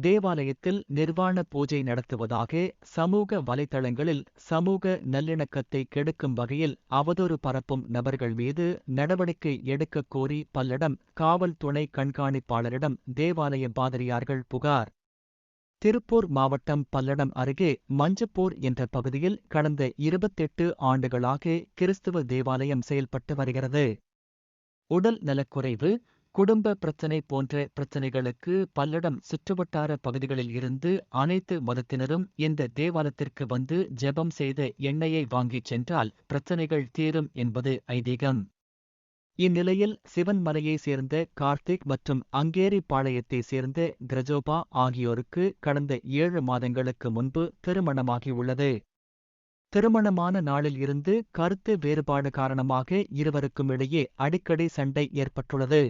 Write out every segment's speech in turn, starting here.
தேவாலயத்தில் நிர்வாண பூஜை நடத்துவதாக சமூக வலைதளங்களில் சமூக நல்லிணக்கத்தை கெடுக்கும் வகையில் அவதூறு பரப்பும் நபர்கள் மீது நடவடிக்கை எடுக்கக் கோரி பல்லடம் காவல் துணை கண்காணிப்பாளரிடம் தேவாலய பாதிரியார்கள் புகார். திருப்பூர் மாவட்டம் பல்லடம் அருகே மஞ்சப்பூர் என்ற பகுதியில் கடந்த இருபத்தெட்டு ஆண்டுகளாக கிறிஸ்துவ தேவாலயம் செயல்பட்டு வருகிறது. உடல் நலக்குறைவு குடும்ப பிரச்சனை போன்ற பிரச்சினைகளுக்கு பல்லடம் சுற்றுவட்டார பகுதிகளில் இருந்து அனைத்து மதத்தினரும் இந்த தேவாலயத்திற்கு வந்து ஜெபம் செய்த எண்ணெயை வாங்கிச் சென்றால் பிரச்சனைகள் தீரும் என்பது ஐதீகம். இந்நிலையில் சிவன்மலையை சேர்ந்த கார்த்திக் மற்றும் அங்கேரி பாளையத்தை சேர்ந்த கிரஜோபா ஆகியோருக்கு கடந்த ஏழு மாதங்களுக்கு முன்பு திருமணமாகியுள்ளது. திருமணமான நாளில் இருந்து கருத்து வேறுபாடு காரணமாக இருவருக்கும் இடையே அடிக்கடி சண்டை ஏற்பட்டுள்ளது.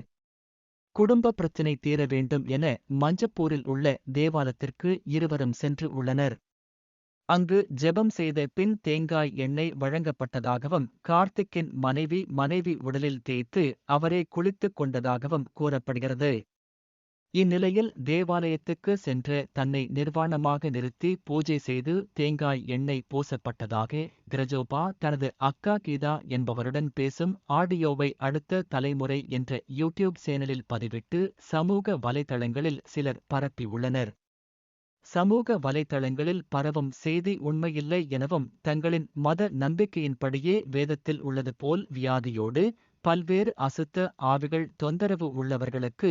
குடும்ப பிரச்சினை தீர வேண்டும் என மஞ்சப்பூரில் உள்ள தேவாலயத்திற்கு இருவரும் சென்று உள்ளனர். அங்கு ஜெபம் செய்த பின் தேங்காய் எண்ணெய் வழங்கப்பட்டதாகவும் கார்த்திக்கின் மனைவி மனைவி உடலில் தேய்த்து அவரே குளித்துக் கொண்டதாகவும் கூறப்படுகிறது. இந்நிலையில் தேவாலயத்துக்கு சென்று தன்னை நிர்வாணமாக நிறுத்தி பூஜை செய்து தேங்காய் எண்ணெய் பூசப்பட்டதாக கிரஜோபா தனது அக்கா கீதா என்பவருடன் பேசும் ஆடியோவை அடுத்த தலைமுறை என்ற யூடியூப் சேனலில் பதிவிட்டு சமூக வலைதளங்களில் சிலர் பரப்பியுள்ளனர். சமூக வலைதளங்களில் பரவும் செய்தி உண்மையில்லை எனவும் தங்களின் மத நம்பிக்கையின்படியே வேதத்தில் உள்ளது போல் வியாதியோடு பல்வேறு அசுத்த ஆவிகள் தொந்தரவு உள்ளவர்களுக்கு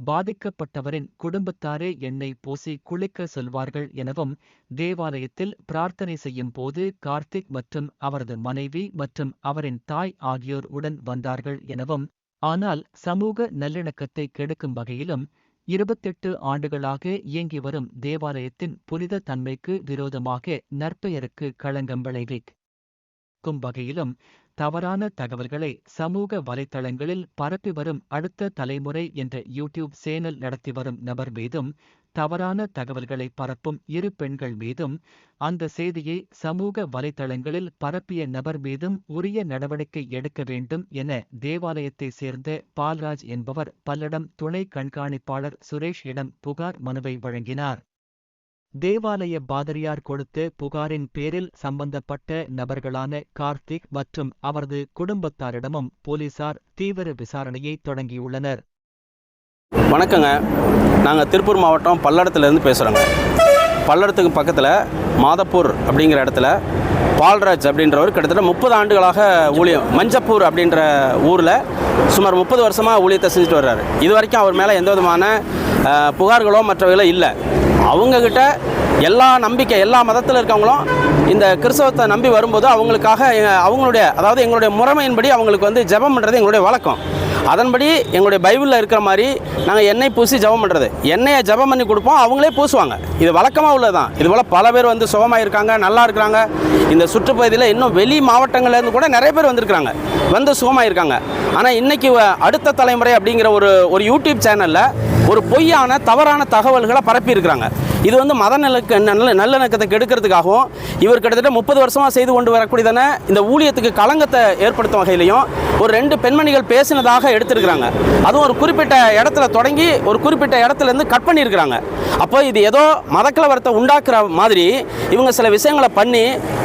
பாதிக்கப்பட்டவரின் குடும்பத்தாரே எண்ணெய் பூசி குளிக்க சொல்வார்கள் எனவும் தேவாலயத்தில் பிரார்த்தனை செய்யும் போது கார்த்திக் மற்றும் அவரது மனைவி மற்றும் அவரின் தாய் ஆகியோர் உடன் வந்தார்கள் எனவும் ஆனால் சமூக நல்லிணக்கத்தை கெடுக்கும் வகையிலும் இருபத்தெட்டு ஆண்டுகளாக இயங்கி வரும் தேவாலயத்தின் புனித தன்மைக்கு விரோதமாக நற்பெயருக்கு களங்கம் விளைவிக்கும் வகையிலும் தவறான தகவல்களை சமூக வலைத்தளங்களில் பரப்பி வரும் அடுத்த தலைமுறை என்ற யூடியூப் சேனல் நடத்தி வரும் நபர் மீதும் தவறான தகவல்களை பரப்பும் இரு பெண்கள் மீதும் அந்த செய்தியை சமூக வலைதளங்களில் பரப்பிய நபர் மீதும் உரிய நடவடிக்கை எடுக்க வேண்டும் என தேவாலயத்தை சேர்ந்த பால்ராஜ் என்பவர் பல்லடம் துணை கண்காணிப்பாளர் சுரேஷிடம் புகார் மனுவை வழங்கினார். தேவாலய பாதிரியார் கொடுத்த புகாரின் பேரில் சம்பந்தப்பட்ட நபர்களான கார்த்திக் மற்றும் அவரது குடும்பத்தாரிடமும் போலீசார் தீவிர விசாரணையை தொடங்கியுள்ளனர். வணக்கங்க. நாங்கள் திருப்பூர் மாவட்டம் பல்லடத்துலேருந்து பேசுகிறோங்க பல்லடத்துக்கு பக்கத்தில் மாதப்பூர் அப்படிங்கிற இடத்துல பால்ராஜ் அப்படின்றவர் கிட்டத்தட்ட முப்பது ஆண்டுகளாக ஊழியம் மஞ்சப்பூர் அப்படின்ற ஊரில் சுமார் முப்பது வருஷமாக ஊழியத்தை செஞ்சுட்டு வர்றாரு. இது வரைக்கும் அவர் மேலே எந்த விதமான புகார்களோ மற்றவைகளோ இல்லை. அவங்கக்கிட்ட எல்லா நம்பிக்கை எல்லா மதத்தில் இருக்கவங்களும் இந்த கிறிஸ்தவத்தை நம்பி வரும்போது அவங்களுக்காக அவங்களுடைய அதாவது எங்களுடைய முறைமையின்படி அவங்களுக்கு வந்து ஜெபம் பண்ணுறது எங்களுடைய வழக்கம். அதன்படி எங்களுடைய பைபிளில் இருக்கிற மாதிரி நாங்கள் எண்ணெய் பூசி ஜெபம் பண்ணுறது எண்ணெயை ஜெபம் பண்ணி கொடுப்போம் அவங்களே பூசுவாங்க. இது வழக்கமாக உள்ளதுதான். இது போல் பல பேர் வந்து சுகமாக இருக்காங்க நல்லா இருக்கிறாங்க. இந்த சுற்றுப்பகுதியில் இன்னும் வெளி மாவட்டங்கள்லேருந்து கூட நிறைய பேர் வந்திருக்கிறாங்க. வந்து சுகமாக இருக்காங்க. ஆனால் இன்றைக்கி வ- அடுத்த தலைமுறை அப்படிங்கிற ஒரு ஒரு யூடியூப் சேனலில் ஒரு பொய்யான தவறான தகவல்களை பரப்பி இருக்கிறாங்க. இது வந்து மத நிலக்கு நல்ல நல்லிணக்கத்தை கெடுக்கிறதுக்காகவும் இவர் கிட்டத்தட்ட முப்பது வருஷமாக செய்து கொண்டு வரக்கூடியதான இந்த ஊழியத்துக்கு களங்கத்தை ஏற்படுத்தும் வகையிலையும் ஒரு ரெண்டு பெண்மணிகள் பேசினதாக எடுத்திருக்கிறாங்க. அதுவும் ஒரு குறிப்பிட்ட இடத்துல தொடங்கி ஒரு குறிப்பிட்ட இடத்துல இருந்து கட் பண்ணியிருக்கிறாங்க. அப்போ இது ஏதோ மதக்கலவரத்தை உண்டாக்குற மாதிரி இவங்க சில விஷயங்களை பண்ணி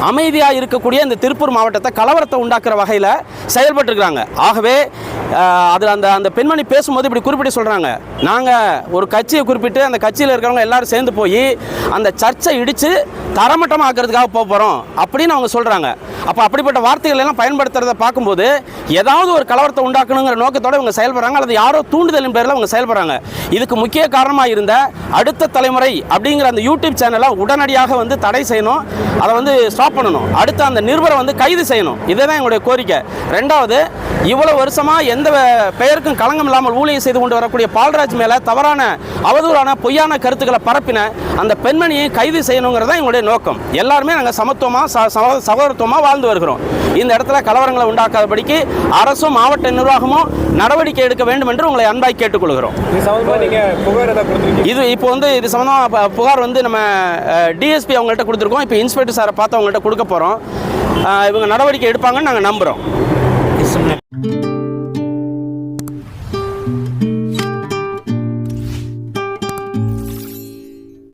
அமைதியாக இருக்கக்கூடிய இந்த திருப்பூர் மாவட்டத்தை கலவரத்தை உண்டாக்குற வகையில் செயல்பட்டுருக்கிறாங்க. ஆகவே அதில் அந்த அந்த பெண்மணி பேசும்போது இப்படி குறிப்பிட்டு சொல்கிறாங்க நாங்கள் ஒரு கட்சியை குறிப்பிட்டு அந்த கட்சியில் இருக்கிறவங்க எல்லோரும் சேர்ந்து போய் அந்த சர்ச்சை இடித்து தரமட்டமாக்குறதுக்காக போக போகிறோம் அப்படின்னு அவங்க சொல்கிறாங்க அப்போ அப்படிப்பட்ட வார்த்தைகள் எல்லாம் பயன்படுத்துறத பார்க்கும்போது ஏதாவது ஒரு கலவரத்தை உண்டாக்கணுங்கிற நோக்கத்தோட இவங்க செயல்படுறாங்க அல்லது யாரோ தூண்டுதலின் பேரில் அவங்க செயல்படுறாங்க. இதுக்கு முக்கிய காரணமாக இருந்த அடுத்த தலைமுறை அப்படிங்கிற அந்த யூடியூப் சேனலை உடனடியாக வந்து தடை செய்யணும் அதை வந்து ஸ்டாப் பண்ணணும். அடுத்து அந்த நிருபரை வந்து கைது செய்யணும். இதுதான் எங்களுடைய கோரிக்கை. ரெண்டாவது இவ்வளோ வருஷமாக எந்த பெயருக்கும் களங்கம் இல்லாமல் ஊழியம் செய்து கொண்டு வரக்கூடிய பால்ராஜ் மேலே தவறான அவதூறான பொய்யான கருத்துக்களை பரப்பின அந்த பெண்மணியை கைது செய்யணுங்கிறதான் எங்களுடைய எங்களுடைய நோக்கம். எல்லாருமே நாங்கள் சமத்துவமா ச- சகோ- சகோதரத்துவமா வாழ்ந்து வருகிறோம். இந்த இடத்துல கலவரங்களை உண்டாக்காதபடிக்கு அரசும் மாவட்ட நிர்வாகமும் நடவடிக்கை எடுக்க வேண்டும் என்று உங்களை அன்பாய் கேட்டுக்கொள்கிறோம். இது இப்போ வந்து இது சம்மந்தமாக புகார் வந்து நம்ம டிஎஸ்பி அவங்கள்ட்ட கொடுத்துருக்கோம். இப்போ இன்ஸ்பெக்டர் சாரை பார்த்து அவங்கள்ட்ட கொடுக்க போகிறோம் இவங்க நடவடிக்கை எடுப்பாங்கன்னு நாங்கள் நம்புகிறோம்